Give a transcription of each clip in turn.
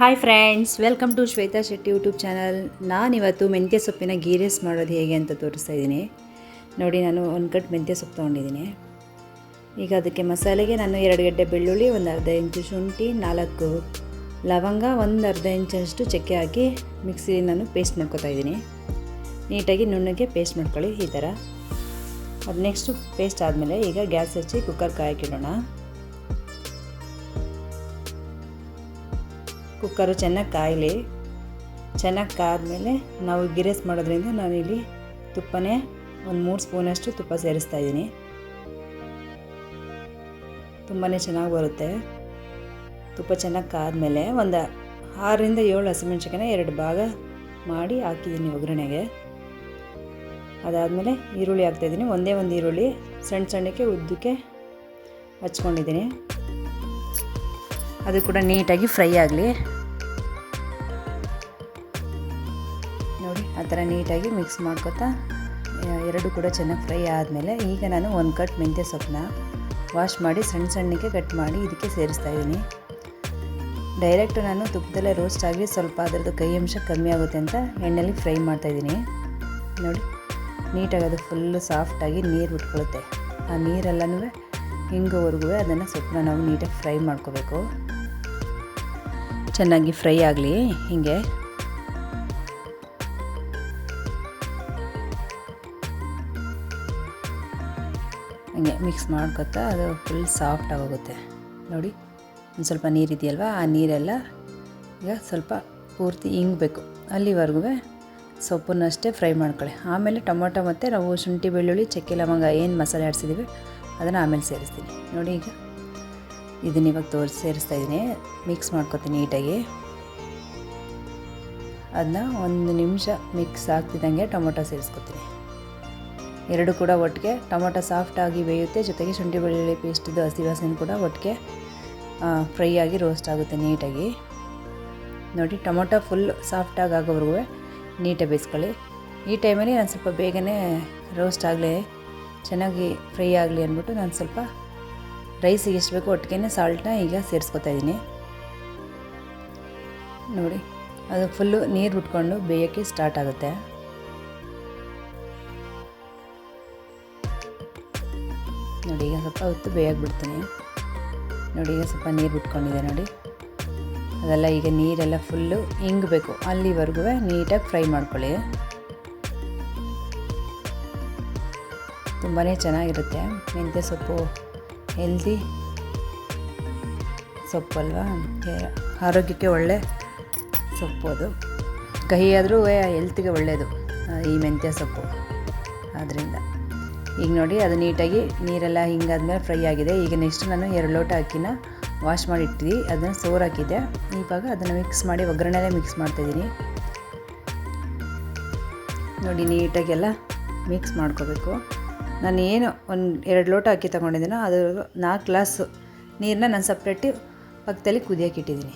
Hi friends welcome to Shwetha Shetty YouTube channel ನಾನಿವತ್ತು ಮೆಂತ್ಯ ಸೊಪ್ಪಿನ ಗೀರೆಸ್ ಮಾಡೋದು ಹೇಗೆ ಅಂತ ತೋರಿಸ್ತಾ ಇದ್ದೀನಿ. ನೋಡಿ, ನಾನು ಒಂದು ಕಟ್ ಮೆಂತ್ಯ ಸೊಪ್ಪು ತೊಗೊಂಡಿದ್ದೀನಿ. ಈಗ ಅದಕ್ಕೆ ಮಸಾಲೆಗೆ ನಾನು ಎರಡು ಗಡ್ಡೆ ಬೆಳ್ಳುಳ್ಳಿ, ಒಂದು ಅರ್ಧ ಇಂಚು ಶುಂಠಿ, ನಾಲ್ಕು ಲವಂಗ, ಒಂದು ಅರ್ಧ ಇಂಚಷ್ಟು ಚಕ್ಕೆ ಹಾಕಿ ಮಿಕ್ಸಿ ನಾನು ಪೇಸ್ಟ್ ಮಾಡ್ಕೊತಾ ಇದ್ದೀನಿ. ನೀಟಾಗಿ ನುಣ್ಣಗೆ ಪೇಸ್ಟ್ ಮಾಡ್ಕೊಳ್ಳಿ ಈ ಥರ. ಅದು ನೆಕ್ಸ್ಟು ಪೇಸ್ಟ್ ಆದಮೇಲೆ ಈಗ ಗ್ಯಾಸ್ ಹಚ್ಚಿ ಕುಕ್ಕರ್ ಕಾಯಕ್ಕಿಡೋಣ ಕುಕ್ಕರು ಚೆನ್ನಾಗಿ ಕಾಯಲಿ. ಚೆನ್ನಾಗಿ ಕಾದ್ಮೇಲೆ ನಾವು ಗಿರೇಸ್ ಮಾಡೋದ್ರಿಂದ ನಾನಿಲ್ಲಿ ತುಪ್ಪನೇ ಒಂದು ಮೂರು ಸ್ಪೂನಷ್ಟು ತುಪ್ಪ ಸೇರಿಸ್ತಾ ಇದ್ದೀನಿ. ತುಂಬಾ ಚೆನ್ನಾಗಿ ಬರುತ್ತೆ. ತುಪ್ಪ ಚೆನ್ನಾಗಿ ಕಾದ್ಮೇಲೆ ಒಂದು ಆರರಿಂದ ಏಳು ಹಸಿಮೆಣ್ಸಿಕಾಯಿನ ಎರಡು ಭಾಗ ಮಾಡಿ ಹಾಕಿದ್ದೀನಿ ಒಗ್ಗರಣೆಗೆ. ಅದಾದಮೇಲೆ ಈರುಳ್ಳಿ ಹಾಕ್ತಾಯಿದ್ದೀನಿ ಒಂದೇ ಒಂದು ಈರುಳ್ಳಿ ಸಣ್ಣ ಸಣ್ಣಕ್ಕೆ ಉದ್ದಕ್ಕೆ ಹಚ್ಕೊಂಡಿದ್ದೀನಿ. ಅದು ಕೂಡ ನೀಟಾಗಿ ಫ್ರೈ ಆಗಲಿ. ನೋಡಿ, ಆ ಥರ ನೀಟಾಗಿ ಮಿಕ್ಸ್ ಮಾಡ್ಕೊತಾ, ಎರಡು ಕೂಡ ಚೆನ್ನಾಗಿ ಫ್ರೈ ಆದಮೇಲೆ ಈಗ ನಾನು ಒಂದು ಕಟ್ ಮೆಂತ್ಯ ಸೊಪ್ಪನ್ನ ವಾಶ್ ಮಾಡಿ ಸಣ್ಣ ಸಣ್ಣಕ್ಕೆ ಕಟ್ ಮಾಡಿ ಇದಕ್ಕೆ ಸೇರಿಸ್ತಾ ಇದ್ದೀನಿ. ಡೈರೆಕ್ಟ್ ನಾನು ತುಪ್ಪದಲ್ಲೇ ರೋಸ್ಟ್ ಆಗಿ ಸ್ವಲ್ಪ ಅದರದ್ದು ಕೈ ಅಂಶ ಕಮ್ಮಿ ಆಗುತ್ತೆ ಅಂತ ಎಣ್ಣೆಲಿ ಫ್ರೈ ಮಾಡ್ತಾಯಿದ್ದೀನಿ ನೋಡಿ, ನೀಟಾಗಿ ಅದು ಫುಲ್ಲು ಸಾಫ್ಟಾಗಿ ನೀರು ಬಿಟ್ಕೊಳ್ಳುತ್ತೆ ಆ ನೀರೆಲ್ಲನೂ ಹಿಂಗೋವರೆಗೂ ಅದನ್ನು ಸೊಪ್ಪನ್ನ ನಾವು ನೀಟಾಗಿ ಫ್ರೈ ಮಾಡ್ಕೋಬೇಕು. ಚೆನ್ನಾಗಿ ಫ್ರೈ ಆಗಲಿ, ಹೀಗೆ. ಹಂಗೆ ಮಿಕ್ಸ್ ಮಾಡ್ಕೊತಾ ಅದು ಫುಲ್ ಸಾಫ್ಟ್ ಆಗೋಗುತ್ತೆ. ನೋಡಿ, ಒಂದು ಸ್ವಲ್ಪ ನೀರಿದೆಯಲ್ವ ಆ ನೀರೆಲ್ಲ ಈಗ ಸ್ವಲ್ಪ ಪೂರ್ತಿ ಹಿಂಗಬೇಕು ಅಲ್ಲಿವರೆಗೂ ಸೊಪ್ಪನ್ನಷ್ಟೇ ಫ್ರೈ ಮಾಡ್ಕೊಳ್ಳಿ. ಆಮೇಲೆ ಟೊಮೊಟೊ ಮತ್ತು ನಾವು ಶುಂಠಿ, ಬೆಳ್ಳುಳ್ಳಿ, ಚಕ್ಕೆ, ಲವಂಗ, ಏನು ಮಸಾಲೆ ಆಡಿಸಿದ್ದೀವಿ ಅದನ್ನು ಆಮೇಲೆ ಸೇರಿಸ್ತೀನಿ. ನೋಡಿ ಈಗ. ಇದನ್ನ ಇವಾಗ ತೋರಿಸಿ, ಸೇರಿಸ್ತಾ ಇದ್ದೀನಿ. ಮಿಕ್ಸ್ ಮಾಡ್ಕೊತೀನಿ ನೀಟಾಗಿ. ಅದನ್ನ ಒಂದು ನಿಮಿಷ ಮಿಕ್ಸ್ ಆಗ್ತಿದ್ದಂಗೆ ಟೊಮೊಟೊ ಸೇರಿಸ್ಕೊತೀನಿ. ಎರಡು ಕೂಡ ಒಟ್ಟಿಗೆ ಟೊಮೊಟೊ ಸಾಫ್ಟಾಗಿ ಬೇಯುತ್ತೆ. ಜೊತೆಗೆ ಶುಂಠಿ ಬೆಳ್ಳುಳ್ಳಿ ಪೇಸ್ಟಿದ್ದು ಹಸಿ ವಾಸನೆ ಕೂಡ ಒಟ್ಟಿಗೆ ಫ್ರೈ ಆಗಿ ರೋಸ್ಟ್ ಆಗುತ್ತೆ ನೀಟಾಗಿ. ನೋಡಿ, ಟೊಮೊಟೊ ಫುಲ್ ಸಾಫ್ಟಾಗಿ ಆಗೋವರೆಗೂ ನೀಟಾಗಿ ಬೇಯಿಸ್ಕೊಳ್ಳಿ. ಈ ಟೈಮಲ್ಲಿ ನಾನು ಸ್ವಲ್ಪ ಬೇಗನೆ ರೋಸ್ಟ್ ಆಗಲಿ ಚೆನ್ನಾಗಿ ಫ್ರೈ ಆಗಲಿ ಅಂದ್ಬಿಟ್ಟು ನಾನು ಸ್ವಲ್ಪ ರೈಸಿಗೆ ಎಷ್ಟು ಬೇಕೋ ಒಟ್ಟಿಗೆ ಸಾಲ್ಟನ್ನ ಈಗ ಸೇರಿಸ್ಕೊತಾ ಇದ್ದೀನಿ ನೋಡಿ, ಅದು ಫುಲ್ಲು ನೀರು ಬಿಟ್ಕೊಂಡು ಬೇಯೋಕ್ಕೆ ಸ್ಟಾರ್ಟ್ ಆಗುತ್ತೆ. ನೋಡಿ, ಈಗ ಸ್ವಲ್ಪ ಹೊತ್ತು ಬೇಯಕ್ಕೆ ಬಿಡ್ತೀನಿ. ನೋಡಿ, ಈಗ ಸ್ವಲ್ಪ ನೀರು ಬಿಟ್ಕೊಂಡಿದೆ ನೋಡಿ. ಅದೆಲ್ಲ ಈಗ ನೀರೆಲ್ಲ ಫುಲ್ಲು ಹಿಂಗಬೇಕು ಅಲ್ಲಿವರೆಗೂ ನೀಟಾಗಿ ಫ್ರೈ ಮಾಡ್ಕೊಳ್ಳಿ. ತುಂಬಾ ಚೆನ್ನಾಗಿರುತ್ತೆ. ಮೆಂತ್ಯ ಸೊಪ್ಪು ಹೆಲ್ದಿ ಸೊಪ್ಪಲ್ವಾ ಆರೋಗ್ಯಕ್ಕೆ ಒಳ್ಳೆ ಸೊಪ್ಪು ಅದು. ಕಹಿ ಆದರೂ ಹೆಲ್ತಿಗೆ ಒಳ್ಳೆಯದು ಈ ಮೆಂತ್ಯ ಸೊಪ್ಪು. ಆದ್ದರಿಂದ ಈಗ ನೋಡಿ, ಅದು ನೀಟಾಗಿ ನೀರೆಲ್ಲ ಹಿಂಗಾದ್ಮೇಲೆ ಫ್ರೈ ಆಗಿದೆ. ಈಗ ನೆಕ್ಸ್ಟ್ ನಾನು ಎರಡು ಲೋಟ ಅಕ್ಕಿನ ವಾಶ್ ಮಾಡಿ ಅದನ್ನು ಸೋರ್ ಹಾಕಿದ್ದೆ. ಇವಾಗ ಅದನ್ನು ಮಿಕ್ಸ್ ಮಾಡಿ ಒಗ್ಗರಣೆಲೇ ಮಿಕ್ಸ್ ಮಾಡ್ತಾಯಿದ್ದೀನಿ ನೋಡಿ ನೀಟಾಗೆಲ್ಲ ಮಿಕ್ಸ್ ಮಾಡ್ಕೋಬೇಕು. ನಾನು ಏನು ಒಂದು ಎರಡು ಲೋಟ ಅಕ್ಕಿ ತೊಗೊಂಡಿದ್ದೀನೋ ಅದು ನಾಲ್ಕು ಗ್ಲಾಸು ನೀರನ್ನ ನಾನು ಸಪ್ರೇಟಿ ಪಕ್ಕದಲ್ಲಿ ಕುದಿಯೋಕೆ ಇಟ್ಟಿದ್ದೀನಿ.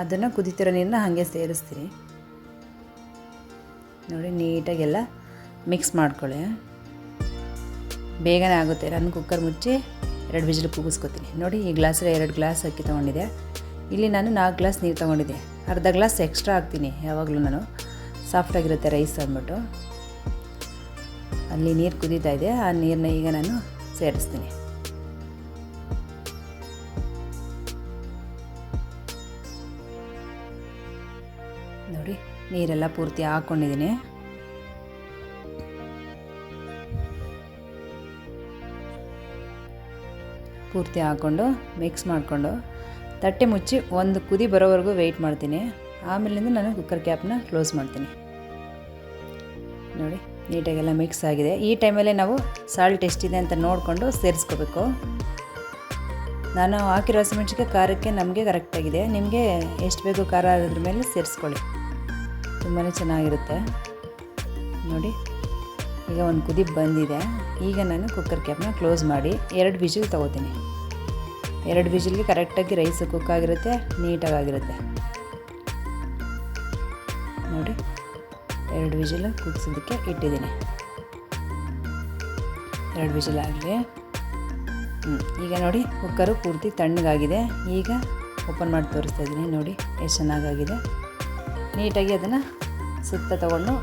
ಅದನ್ನು ಕುದಿತಿರೋ ನೀರನ್ನ ಹಾಗೆ ಸೇರಿಸ್ತೀನಿ. ನೋಡಿ, ನೀಟಾಗೆಲ್ಲ ಮಿಕ್ಸ್ ಮಾಡ್ಕೊಳ್ಳಿ. ಬೇಗನೆ ಆಗುತ್ತೆ. ನಾನು ಕುಕ್ಕರ್ ಮುಚ್ಚಿ ಎರಡು ವಿಜಿಲ್ ಕೂಗಿಸ್ಕೊತೀನಿ. ನೋಡಿ, ಈ ಗ್ಲಾಸಲ್ಲಿ ಎರಡು ಗ್ಲಾಸ್ ಅಕ್ಕಿ ತೊಗೊಂಡಿದ್ದೆ ಇಲ್ಲಿ ನಾನು ನಾಲ್ಕು ಗ್ಲಾಸ್ ನೀರು ತೊಗೊಂಡಿದ್ದೆ ಅರ್ಧ ಗ್ಲಾಸ್ ಎಕ್ಸ್ಟ್ರಾ ಹಾಕ್ತೀನಿ ಯಾವಾಗಲೂ ನಾನು. ಸಾಫ್ಟಾಗಿರುತ್ತೆ ರೈಸ್ ಅಂದ್ಬಿಟ್ಟು. ಅಲ್ಲಿ ನೀರು ಕುದೀತಾ ಇದೆ, ಆ ನೀರನ್ನ ಈಗ ನಾನು ಸೇರಿಸ್ತೀನಿ. ನೋಡಿ, ನೀರೆಲ್ಲ ಪೂರ್ತಿ ಹಾಕ್ಕೊಂಡಿದ್ದೀನಿ ಪೂರ್ತಿ ಹಾಕ್ಕೊಂಡು ಮಿಕ್ಸ್ ಮಾಡಿಕೊಂಡು ತಟ್ಟೆ ಮುಚ್ಚಿ ಒಂದು ಕುದಿ ಬರೋವರೆಗೂ ವೆಯ್ಟ್ ಮಾಡ್ತೀನಿ. ಆಮೇಲಿಂದ ನಾನು ಕುಕ್ಕರ್ ಕ್ಯಾಪ್ನ ಕ್ಲೋಸ್ ಮಾಡ್ತೀನಿ. ನೋಡಿ. ನೀಟಾಗೆಲ್ಲ ಮಿಕ್ಸ್ ಆಗಿದೆ. ಈ ಟೈಮಲ್ಲೇ ನಾವು ಸಾಲ್ಟ್ ಎಷ್ಟಿದೆ ಅಂತ ನೋಡಿಕೊಂಡು ಸೇರಿಸ್ಕೋಬೇಕು. ನಾನು ಹಾಕಿರೋ ಹಸಿಮೆಣ್ಸಿಕಾಯಿ ಖಾರಕ್ಕೆ ನಮಗೆ ಕರೆಕ್ಟಾಗಿದೆ ನಿಮಗೆ ಎಷ್ಟು ಬೇಕು ಖಾರ ಅದ್ರ ಮೇಲೆ ಸೇರಿಸ್ಕೊಳ್ಳಿ. ತುಂಬಾ ಚೆನ್ನಾಗಿರುತ್ತೆ. ನೋಡಿ, ಈಗ ಒಂದು ಕುದಿ ಬಂದಿದೆ. ಈಗ ನಾನು ಕುಕ್ಕರ್ ಕ್ಯಾಪ್ನ ಕ್ಲೋಸ್ ಮಾಡಿ ಎರಡು ವಿಜಿಲ್ ತೊಗೋತೀನಿ. ಎರಡು ವಿಜಿಲ್ಗೆ ಕರೆಕ್ಟಾಗಿ ರೈಸ್ ಕುಕ್ ಆಗಿರುತ್ತೆ ನೀಟಾಗಿರುತ್ತೆ ನೋಡಿ. ಎರಡು ವಿಜಿಲ ಕುಗ್ಸೋದಕ್ಕೆ ಇಟ್ಟಿದ್ದೀನಿ. ಎರಡು ಹ್ಞೂ ಈಗ ನೋಡಿ ಕುಕ್ಕರು ಪೂರ್ತಿ ತಣ್ಣಗಾಗಿದೆ. ಈಗ ಓಪನ್ ಮಾಡಿ ತೋರಿಸ್ತಾ ಇದ್ದೀನಿ. ನೋಡಿ, ಎಷ್ಟು ಚೆನ್ನಾಗಾಗಿದೆ. ನೀಟಾಗಿ ಅದನ್ನು ಸುತ್ತ ತಗೊಂಡು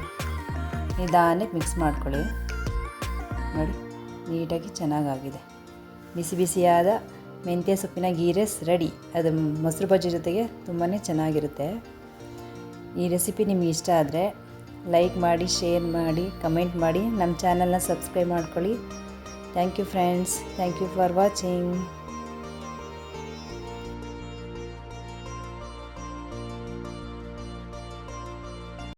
ನಿಧಾನಕ್ಕೆ ಮಿಕ್ಸ್ ಮಾಡ್ಕೊಳ್ಳಿ. ನೋಡಿ, ನೀಟಾಗಿ ಚೆನ್ನಾಗಾಗಿದೆ. ಬಿಸಿ ಬಿಸಿಯಾದ ಮೆಂತ್ಯ ಸೊಪ್ಪಿನ ಗೀ ರೈಸ್ ರೆಡಿ. ಅದು ಮೊಸರು ಬಜ್ಜಿ ಜೊತೆಗೆ ತುಂಬಾ ಚೆನ್ನಾಗಿರುತ್ತೆ. ಈ ರೆಸಿಪಿ ನಿಮಗೆ ಇಷ್ಟ ಆದರೆ ಲೈಕ್ ಮಾಡಿ ಶೇರ್ ಮಾಡಿ ಕಮೆಂಟ್ ಮಾಡಿ. ನಮ್ಮ ಚಾನಲ್ನ ಸಬ್ಸ್ಕ್ರೈಬ್ ಮಾಡ್ಕೊಳ್ಳಿ. Thank you friends thank you for watching